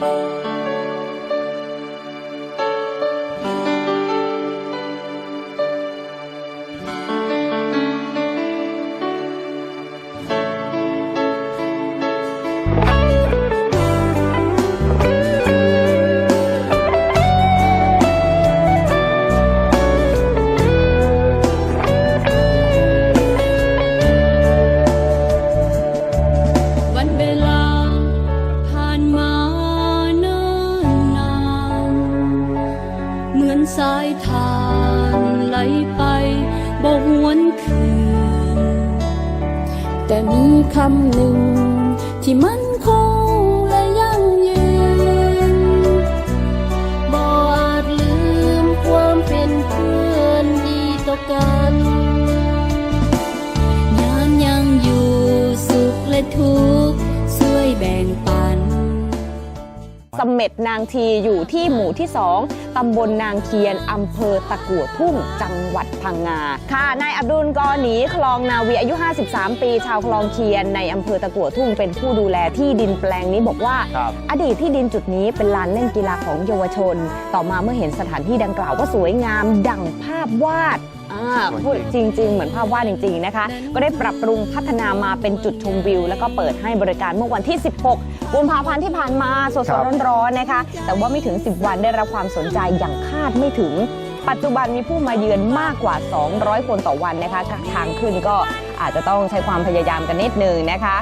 วัน และทุกข์ช่วยแบ่งปันเสม็ดนางทีอยู่ที่หมู่ที่2ตำบลนางเคียน อำเภอตะกั่วทุ่ง จังหวัดพังงา ค่ะ นายอับดุลกอหนีคลองนาวีอายุ 53 ปี ชาวคลองเคียน ในอำเภอตะกั่วทุ่ง เป็นผู้ดูแลที่ดินแปลงนี้บอกว่าครับอดีตที่ดินจุดนี้เป็นลานเล่นกีฬาของเยาวชน ต่อมาเมื่อเห็นสถานที่ดังกล่าวว่าสวยงาม ดั่งภาพวาดาพูดจริง ๆ เหมือนภาพวาดจริง ๆ นะคะ ก็ได้ปรับปรุงพัฒนามาเป็นจุดชมวิว แล้วก็เปิดให้บริการเมื่อวันที่ 16 กุมภาพันธ์ที่ผ่านมาสดๆร้อนๆนะคะ แต่ว่าไม่ถึง 10 วันได้รับความสนใจอย่างคาดไม่ถึงปัจจุบันมีผู้มาเยือนมากกว่า 200 คนต่อวันนะคะทางขึ้นก็อาจจะต้องใช้ความพยายามกันนิดนึงนะคะ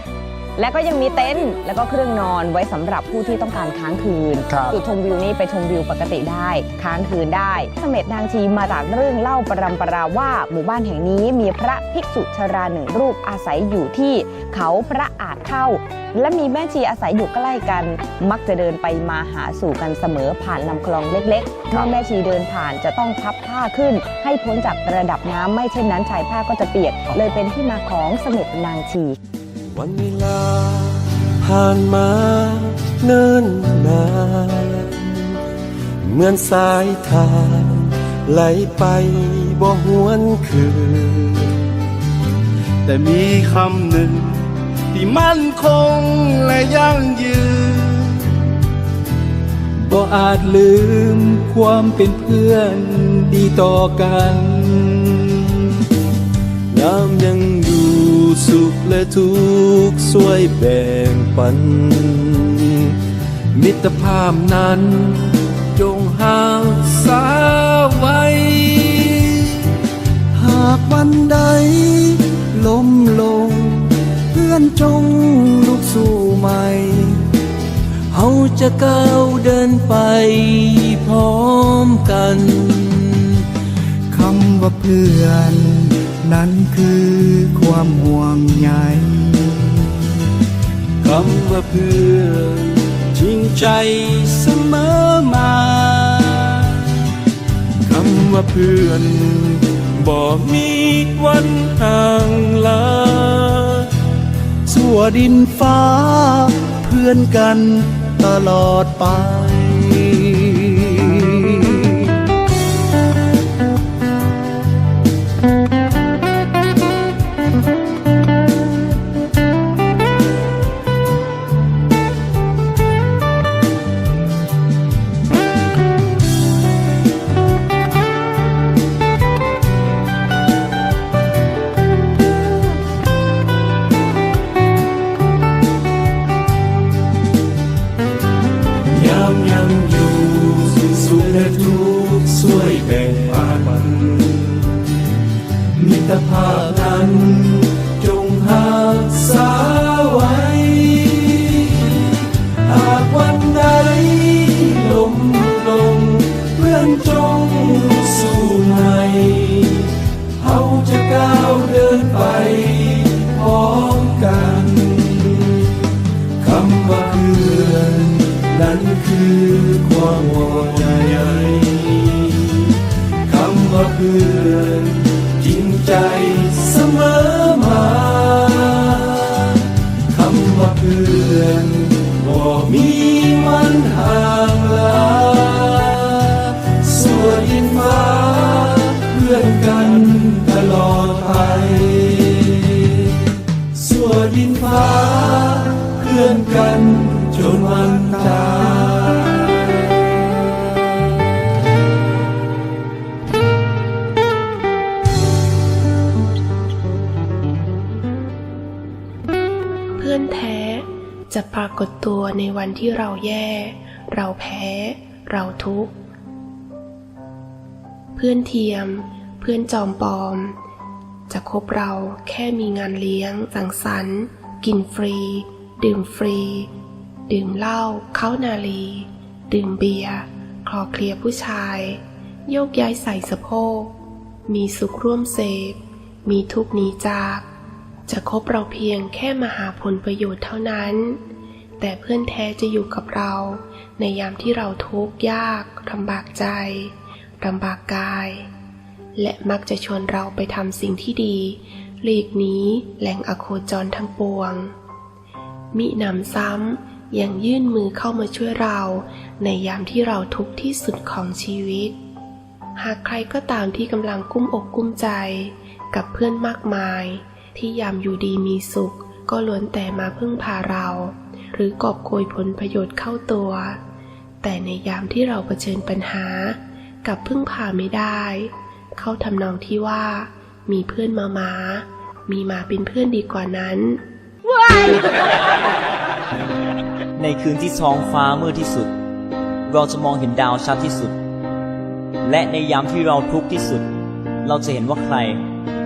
และก็ยังมีเต็นท์แล้วก็เครื่องนอนไว้สำหรับผู้ที่ต้องการค้างคืนครับจุดชมวิวนี้ไปชมวิวปกติได้ ค้างคืนได้เสม็ดนางชีมาจากเรื่องเล่าปรำปราว่าหมู่บ้านแห่งนี้มีพระภิกษุชราหนึ่งรูปอาศัยอยู่ที่เขาพระอาจเข้า และมีแม่ชีอาศัยอยู่ใกล้กัน มักจะเดินไปมาหาสู่กันเสมอผ่านลำคลองเล็กๆครัเมื่บอแม่ชีเดินผ่านจะต้องพับผ้าขึ้น ให้พ้นจากระดับน้ำไม่เช่นนั้นชายผ้าก็จะเปียก เลยเป็นที่มาของเสม็ดนางชี วันเวลาผ่านมาเนิ่นนานเหมือนสายทานไหลไปบ่หวนคืน แต่มีคำหนึ่งที่มั่นคงและยั่งยืนบ่อาจลืมความเป็นเพื่อนดีต่อกันยามยัง สุขและทุกข์ช่วยแบ่งปัน มิตรภาพนั้น จงหาสาไว้ หากวันใดล้มลง เพื่อนจงลุกสู้ใหม่ เฮาจะก้าวเดินไปพร้อมกันคำว่าเพื่อน นั้นคือ ความห่วงใยคำว่าเพื่อนจริงใจเสมอมาคำว่าเพื่อนบ่มีวันห่างลาสั่วดินฟ้า เพื่อนกันตลอดไป ตภาพนั้นจงหาสาไว้หากวันใดล้มลงเพื่อนจงสู้ใหม่เฮาจะก้าวเดินไปพร้อมกันคำว่าเพื่อนนั้นคือความห่วงใยคำว่าเพื่อน จริงใจเสมอมาคำว่าเพื่อนบ่มีมันห่างลาื่อนแท้ จะปรากฏตัวในวันที่เราแย่ เราแพ้ เราทุกข์ เพื่อนเทียม เพื่อนจอมปลอม จะคบเราแค่มีงานเลี้ยง สังสรรค์ กินฟรี ดื่มฟรี ดื่มเหล้าเข้านาลี ดื่มเบียร์คลอเคลียผู้ชาย โยกย้ายใส่สะโพก มีสุขร่วมเสพ มีทุกข์หนีจาก จะคบเราเพียงแค่มาหาผลประโยชน์เท่านั้น แต่เพื่อนแท้จะอยู่กับเรา ในยามที่เราทุกข์ยากลำบากใจลำบากกาย และมักจะชวนเราไปทำสิ่งที่ดี หลีกนี้แหล่งอโคจรทั้งปวง มิหนำซ้ำยังยื่นมือเข้ามาช่วยเรา ในยามที่เราทุกข์ที่สุดของชีวิต หากใครก็ตามที่กำลังกุ้มอกกุ้มใจ กับเพื่อนมากมาย ที่ยามอยู่ดีมีสุข ก็ล้วนแต่มาพึ่งพาเรา หรือกอบโกยผลประโยชน์เข้าตัว แต่ในยามที่เราเผชิญปัญหา กับพึ่งพาไม่ได้ เข้าทำนองที่ว่า มีเพื่อนมามา มีมาเป็นเพื่อนดีกว่านั้นในคืนที่ท้องฟ้ามืดที่สุด เราจะมองเห็นดาวชัดที่สุด และในยามที่เราทุกข์ที่สุด เราจะเห็นว่าใคร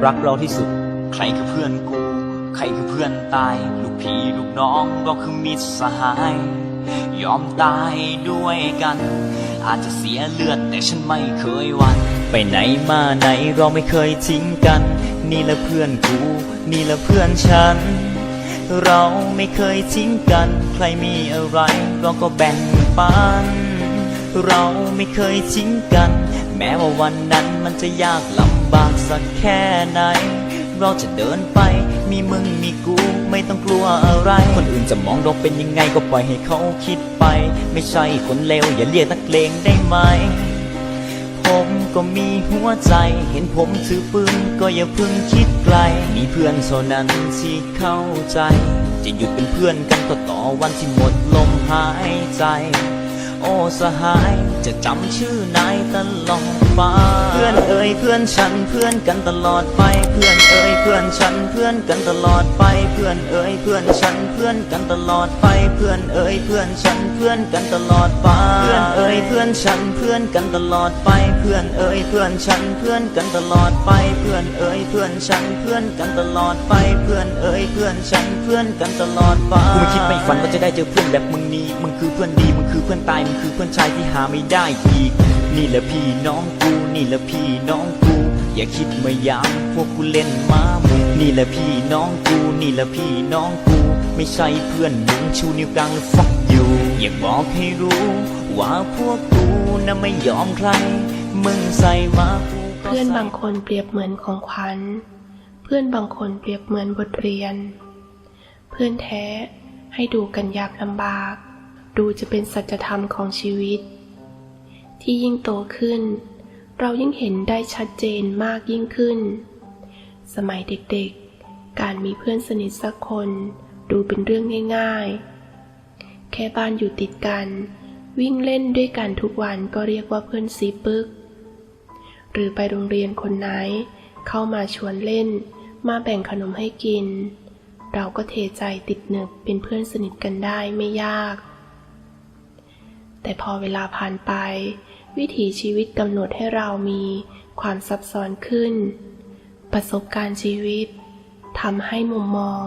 รักเราที่สุด ใครคือเพื่อนกู ใครคือเพื่อนตาย ลูกพี่ลูกน้องเราคือมิตรสหาย ยอมตายด้วยกัน อาจจะเสียเลือดแต่ฉันไม่เคยวัน ไปไหนมาไหนเราไม่เคยทิ้งกัน นี่ละเพื่อนกู นี่ละเพื่อนฉัน เราไม่เคยทิ้งกัน ใครมีอะไรเราก็แบ่งปัน เราไม่เคยทิ้งกัน แม้ว่าวันนั้นมันจะยากลำบากสักแค่ไหน เราจะเดินไป มีมึงมีกูไม่ต้องกลัวอะไร คนอื่นจะมองเราเป็นยังไงก็ปล่อยให้เขาคิดไป ไม่ใช่คนเลวอย่าเรียกนักเลงได้ไหม ผมก็มีหัวใจ เห็นผมถือปืนก็อย่าเพิ่งคิดไกล มีเพื่อนเท่านั้นที่เข้าใจ จะหยุดเป็นเพื่อนกันก็ต่อวันที่หมดลมหายใจ โอ้สหาย จะจำชื่อนายตลอดไปเพื่อนเอ่ยเพื่อนฉันเพื่อนกันตลอดไป เพื่อนเอ่ยเพื่อนฉันเพื่อนกันตลอดไป เพื่อนเอ่ยเพื่อนฉันเพื่อนกันตลอดไป เพื่อนเอ่ยเพื่อนฉันเพื่อนกันตลอดไป เพื่อนเอ่ยเพื่อนฉันเพื่อนกันตลอดไปเพื่อนเอ่ยเพื่อนฉันเพื่อนกันตลอดไปเพื่อนเอ่ยเพื่อนฉันเพื่อนกันตลอดไปเพื่อนเอ่ยเพื่อนฉันเพื่อนกันตลอดไปกูไม่คิดไม่ฝันว่าจะได้เจอเพื่อนแบบมึงนี้มึงคือเพื่อนดีมึงคือเพื่อนตายมึงคือเพื่อนชายที่หาไม่ได้อีก นี่แหละพี่น้องกู นี่แหละพี่น้องกู อย่าคิดมายามพวกกูเล่นมามึงนี่แหละพี่น้องกู นี่แหละพี่น้องกู ไม่ใช่เพื่อนมึงชูนิ้วกลางแล้ว fuck you อยากบอกให้รู้ว่าพวกกูน่ะไม่ยอมใคร มึงใส่มาเพื่อนบางคนเปรียบเหมือนของขวัญ เพื่อนบางคนเปรียบเหมือนบทเรียน เพื่อนแท้ให้ดูกันยากลำบาก ดูจะเป็นสัจธรรมของชีวิต ที่ยิ่งโตขึ้น เรายิ่งเห็นได้ชัดเจนมากยิ่งขึ้น สมัยเด็กๆ การมีเพื่อนสนิทสักคน ดูเป็นเรื่องง่าย ๆ แค่บ้านอยู่ติดกัน วิ่งเล่นด้วยกันทุกวันก็เรียกว่าเพื่อนซีปึก หรือไปโรงเรียนคนไหน เข้ามาชวนเล่น มาแบ่งขนมให้กิน เราก็เทใจติดหนึบเป็นเพื่อนสนิทกันได้ไม่ยาก แต่พอเวลาผ่านไป วิถีชีวิตกำหนดให้เรามีความซับซ้อนขึ้น ประสบการณ์ชีวิตทำให้มุมมอง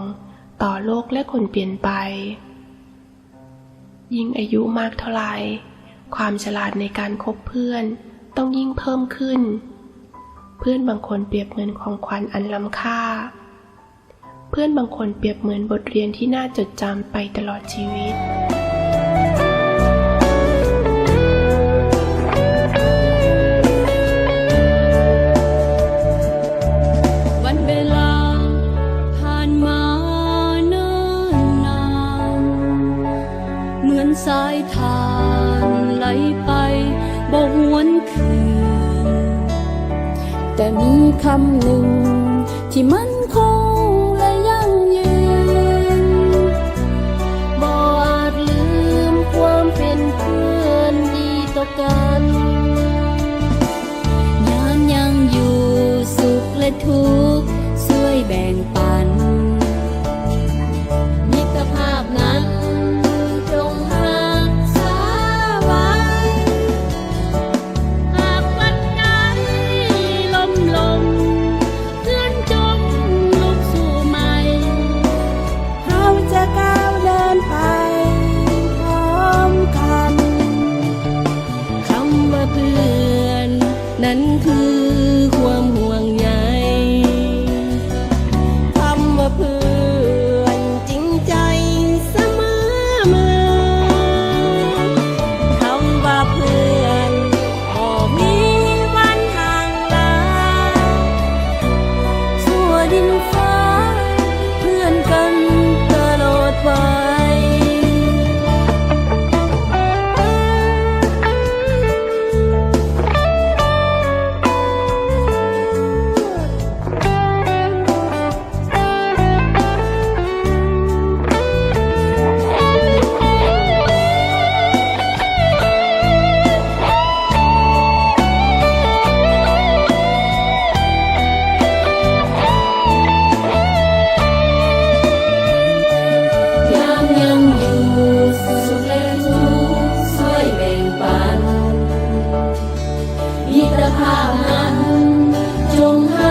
ต่อโลกและคนเปลี่ยนไป ยิ่งอายุมากเท่าไหร่ความฉลาดในการคบเพื่อน ต้องยิ่งเพิ่มขึ้น เพื่อนบางคนเปรียบเหมือนของขวัญอันล้ำค่า เพื่อนบางคนเปรียบเหมือนบทเรียนที่น่าจดจำไปตลอดชีวิตาพนั้นจงให้